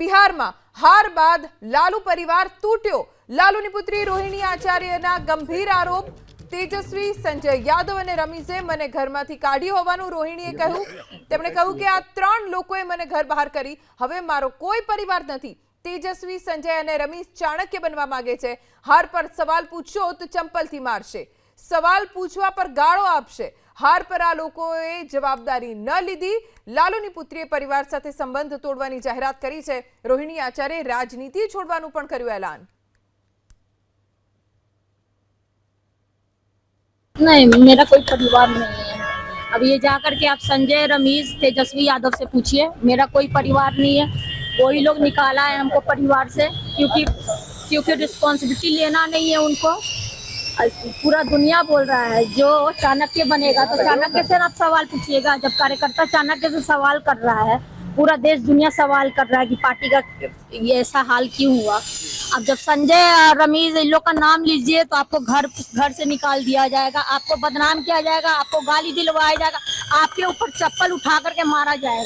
બિહારમાં હાર બાદ લાલુ પરિવાર તૂટ્યો. લાલુની પુત્રી રોહિણી આચાર્યના ગંભીર આરોપ. તેજસ્વી સંજય યાદવ અને રમીઝે મને ઘરમાંથી કાઢી હોવાનું રોહિણીએ કહ્યું. તેમણે કહ્યું કે આ ત્રણ લોકોએ મને ઘર બહાર કરી. હવે મારો કોઈ પરિવાર નથી. તેજસ્વી, સંજય અને રમીશ ચાણક્ય બનવા માંગે છે. હાર પર સવાલ પૂછશો તો ચંપલથી મારશે. સવાલ પૂછવા પર ગાળો આપશે. હાર પર આ લોકોએ જવાબદારી ન લીધી લાલુની પુત્રીએ પરિવાર સાથે સંબંધ તોડવાની જાહેરાત કરી છે રોહિણી આચાર્ય રાજનીતિ છોડવાનું પણ કર્યું એલાન नहीं मेरा कोई परिवार नहीं है अब ये जाकर के आप संजय रमीज तेजस्वी यादव से पूछिए मेरा कोई परिवार नहीं है वही लोग निकाला है हमको परिवार से क्योंकि क्योंकि रिस्पॉन्सिबिलिटी लेना नहीं है उनको और पूरा दुनिया बोल रहा है, जो चाणक्य बनेगा तो चाणक्य से आप सवाल पूछिएगा। जब कार्यकर्ता चाणक्य से सवाल कर रहा है, पूरा देश दुनिया सवाल कर रहा है कि पार्टी का ये ऐसा हाल क्यों हुआ। अब जब संजय और रमीज, इन लोग का नाम लीजिए तो आपको घर घर से निकाल दिया जाएगा, आपको बदनाम किया जाएगा, आपको गाली दिलवाया जाएगा, आपके ऊपर चप्पल उठा करके मारा जाएगा।